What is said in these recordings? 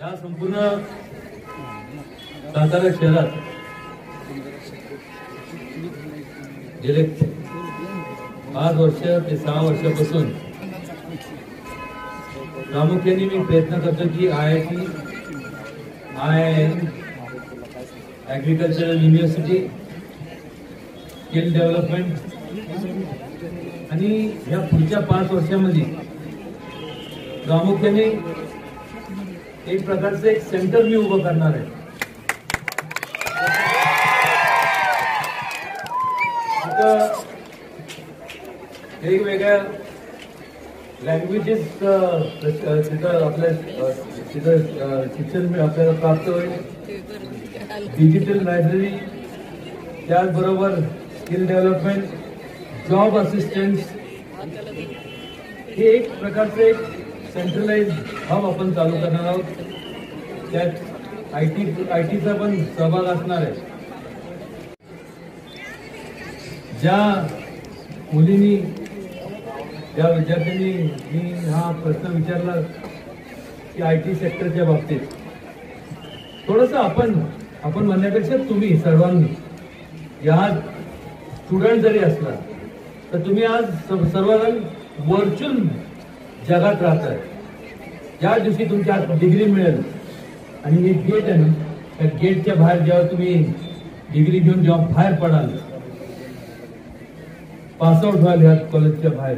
या संपूर्ण सातारा शहरात गेले पाच वर्ष ते सहा वर्षापासून प्रामुख्याने मी प्रयत्न करतो की I I T I I M agricultural university skill development आणि या पुढच्या पाच वर्षामध्ये प्रामुख्याने एक प्रकारचं एक सेंटर मी उभं करणार आहे. आता वेगवेगळ्या लँग्वेजेस तिथं आपल्या तिथं शिक्षण आपल्याला प्राप्त होईल. डिजिटल लायब्ररी त्याचबरोबर स्किल डेव्हलपमेंट जॉब असिस्टन्स हे एक प्रकारचं एक सेंट्रलाइज हब आपण चालू करणार आहोत. त्यात आय टी आय टीचा पण सहभाग असणार आहे. ज्या मुलींनी ज्या विद्यार्थ्यांनी मी हा प्रश्न विचारला की आय टी सेक्टरच्या बाबतीत थोडंसं आपण आपण म्हणण्यापेक्षा तुम्ही सर्वांनी या स्टुडंट जरी असला तर तुम्ही आज सर्वजण व्हर्च्युअल जगात आहे ज्या दिवशी तुमच्या डिग्री मिळेल आणि हे गेट आहे ना त्या गेटच्या बाहेर जेव्हा तुम्ही डिग्री घेऊन जेव्हा बाहेर पडाल पासआउट व्हाल ह्या कॉलेजच्या बाहेर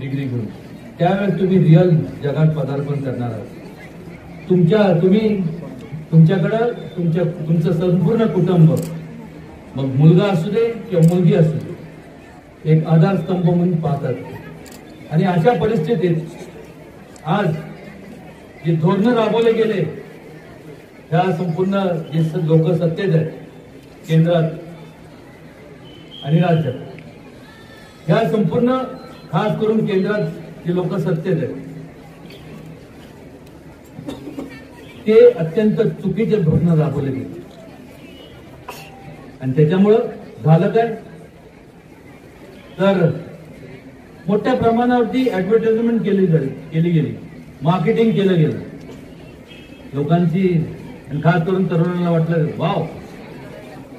डिग्री घेऊन त्यावेळेस तुम्ही रिअल जगात पदार्पण करणार आहात. तुमच्या तुम्ही तुमच्याकडं तुमच्या तुमचं संपूर्ण कुटुंब मग मुलगा असू दे किंवा मुलगी असू दे एक आधारस्तंभ म्हणून पाहतात. आणि अशा परिस्थितीत आज जे धोरणं राबवले गेले ह्या संपूर्ण जे लोक सत्तेत आहेत केंद्रात आणि राज्यात ह्या संपूर्ण खास करून केंद्रात जे लोक सत्तेत आहेत ते अत्यंत चुकीचे धोरणं राबवले गेले. आणि त्याच्यामुळं झालं काय? तर मोठ्या प्रमाणावरती ऍडव्हर्टाइजमेंट केली झाली केली गेली. मार्केटिंग केलं गेलं. लोकांची आणि खास करून तरुणांना वाटलं वाव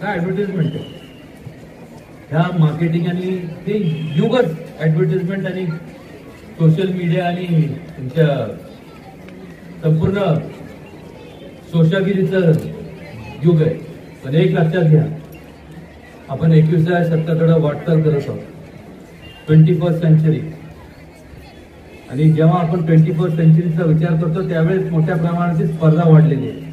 काय ऍडव्हर्टाइजमेंट आहे? ह्या मार्केटिंग आणि ते युगच ऍडव्हर्टाइजमेंट आणि सोशल मीडिया आणि तुमच्या संपूर्ण सोशागिरीचं युग आहे. पण एक लक्षात घ्या आपण एकविसाव्या शतकाकडे वाटचाल करत आहोत. ट्वेंटी फर्स्ट सेंचुरी आणि जेव्हा आपण ट्वेंटी फर्स्ट सेंचुरीचा विचार करतो त्यावेळेस मोठ्या प्रमाणाची स्पर्धा वाढलेली आहे.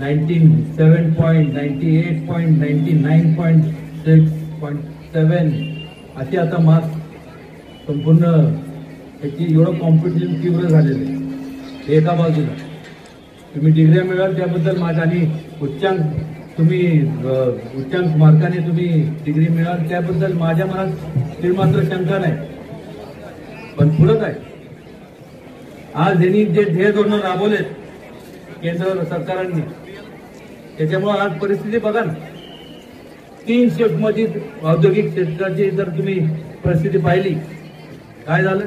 Nineteen seven point ninety eight point ninety nine point six point seven असे आता मार्क्स संपूर्ण त्याची एवढं कॉम्पिटिशन तीव्र झालेलं आहे. एका बाजूला. तुम्ही डिग्र्या मिळाल त्याबद्दल माझ्या आणि उच्चांक तुम्ही उच्चांक मार्काने तुम्ही डिग्री मिळाल त्याबद्दल माझ्या मनात ते मात्र शंका नाही. पण पुढं काय? आज यांनी जे ध्येय धोरणं राबवलेत केंद्र सरकारांनी त्याच्यामुळे आज परिस्थिती बघा ना. तीन शिफ्टमध्ये औद्योगिक क्षेत्राची जर तुम्ही परिस्थिती पाहिली काय झालं?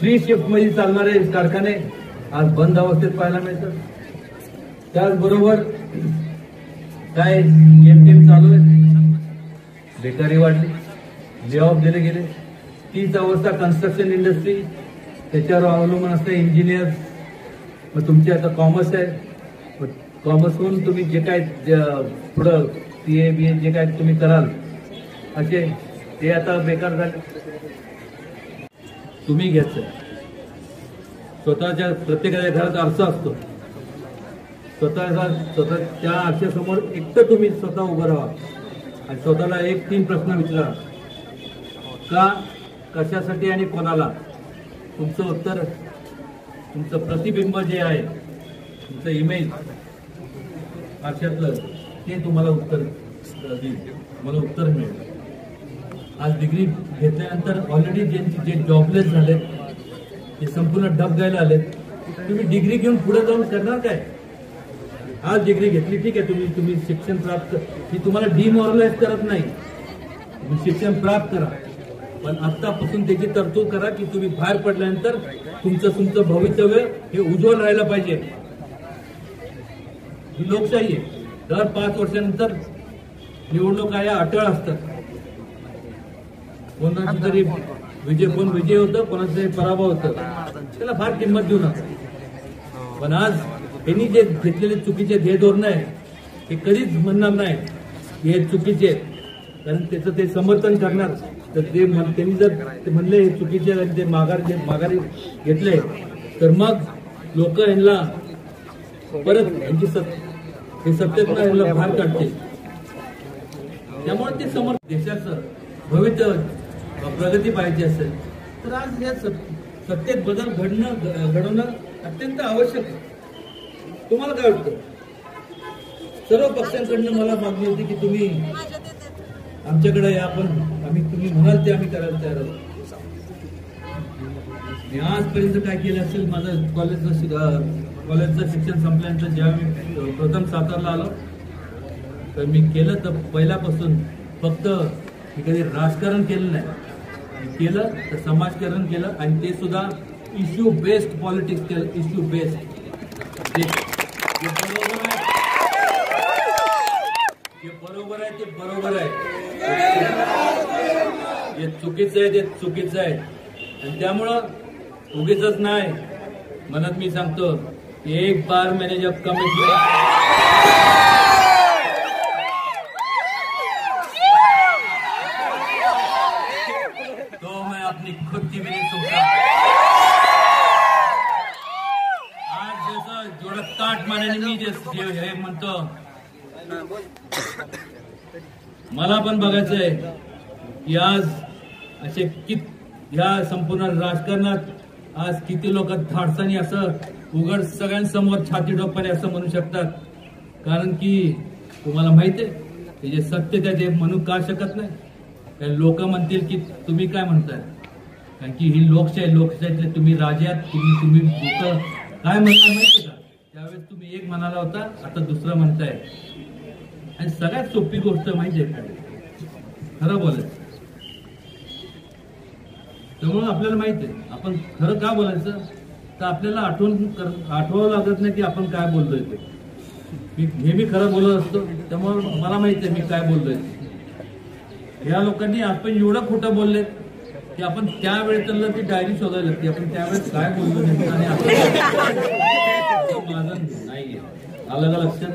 थ्री शिफ्टमध्ये चालणारे कारखाने आज बंद अवस्थेत पाहायला मिळतात. त्याचबरोबर काय एम चालू आहे बेकारी वाढली. ले दिले गेले. तीच अवस्था कन्स्ट्रक्शन इंडस्ट्री त्याच्यावर अवलंबून असते इंजिनियर मग तुमची आता कॉमर्स आहे. कॉमर्स होऊन तुम्ही जे काय पुढं सी ए बी ए जे काय तुम्ही कराल असे ते आता बेकार झाले. तुम्ही घ्यायचं. स्वतःच्या प्रत्येकाच्या घरात आरसा असतो. स्वतःचा स्वतः त्या आरशासमोर एकटं तुम्ही स्वतः उभं राहा. आणि स्वतःला एक तीन प्रश्न विचारा. का कशासाठी आणि कोणाला? तुमचं उत्तर तुमचं प्रतिबिंब जे आहे तुमचं इमेज आरशातलं ते तुम्हाला उत्तर देईल. तुम्हाला उत्तर मिळेल. आज डिग्री घेतल्यानंतर ऑलरेडी ज्यांचे जे जॉबलेस झाले ते संपूर्ण डब गायला आले तुम्ही डिग्री घेऊन पुढे जाऊन करणार काय? आज डिग्री घेतली ठीक आहे तुम्ही तुम्ही शिक्षण प्राप्त ही तुम्हाला डिमॉरलाइज करत नाही. तुम्ही शिक्षण प्राप्त करा. पण आत्तापासून त्याची तरतूद करा की तुम्ही बाहेर पडल्यानंतर तुमचं तुमचं भवितव्य हे उज्ज्वल राहिलं पाहिजे. ही लोकशाही आहे. दर पाच वर्षानंतर निवडणुका या अटळ असतात. कोणाचं तरी विजय कोण विजय होतं कोणाचं तरी पराभव होतं. त्याला फार किंमत देऊ नका. पण आज त्यांनी जे घेतलेले चुकीचे ध्येय धोरण आहे ते कधीच म्हणणार नाही हे चुकीचे आहेत. कारण त्याचं ते समर्थन करणार तर ते म्हण- त्यांनी जर म्हणले हे चुकीचे आणि ते माघार माघारी घेतले तर मग लोक यांना परत यांची सत हे सत्तेत यांना बाहेर काढते त्यामुळे ते समर्थ देशाचं भविष्य प्रगती पाहिजे असेल तर आज या सत्तेत बदल घडणं घडवणं अत्यंत आवश्यक आहे. तुम्हाला काय वाटतं? सर्व पक्षांकडनं मला मागणी होती की तुम्ही आमच्याकडे या आपण आम्ही तुम्ही म्हणाल ते आम्ही करायला तयार आहोत. मी आजपर्यंत काय केलं असेल माझं कॉलेजचं कॉलेजचं शिक्षण संपल्यानंतर जेव्हा मी प्रथम सातारला आलो तर मी केलं तर पहिल्यापासून फक्त मी कधी राजकारण केलं नाही. मी केलं तर समाजकारण केलं आणि ते सुद्धा इश्यू बेस्ड पॉलिटिक्स केलं इश्यू बेस्ड जे ते बरोबर आहे जे बरोबर आहे ते बरोबर आहे. जे चुकीचं आहे ते चुकीचं आहे. आणि त्यामुळं उगीच नाही. म्हणत मी सांगतो एक बार मैंने जब कमिटमेंट तो मैं अपनी खुद की भी नहीं सुनता आज जसं जेवढं ताट मानेने मी जे हे म्हणतो मला पण बघायचंय की आज असे कित या संपूर्ण राजकारणात आज किती लोक धाडसानी असं उघड सगळ्यांसमोर छाती डोक्याने असं म्हणू शकतात. कारण की तुम्हाला माहिती आहे ते जे सत्य त्या ते म्हणू का शकत नाही? कारण लोक म्हणतील की तुम्ही काय म्हणताय? कारण की ही लोकशाही लोकशाहीतले तुम्ही राजे आहात तुम्ही तुम्ही काय म्हणणार माहिती का? त्यावेळेस तुम्ही एक म्हणाला होता आता दुसरं म्हणताय. आणि सगळ्यात सोपी गोष्ट म्हणजे माहिती आहे का खरं बोलायचं. त्यामुळं आपल्याला माहिती आहे. आपण खरं का बोलायचं? तर आपल्याला आठवण कर- आठवावं लागत नाही की आपण काय बोलतोय ते. मी नेहमी खरं बोलत असतो त्यामुळं मला माहिती आहे मी काय बोलतोय या लोकांनी आपण एवढं खोटं बोलले की आपण त्यावेळेस त्यांना ती डायरी शोधायला लागते आपण त्यावेळेस काय बोललो नाही आणि आपण माझं नाही आलं का लक्षात?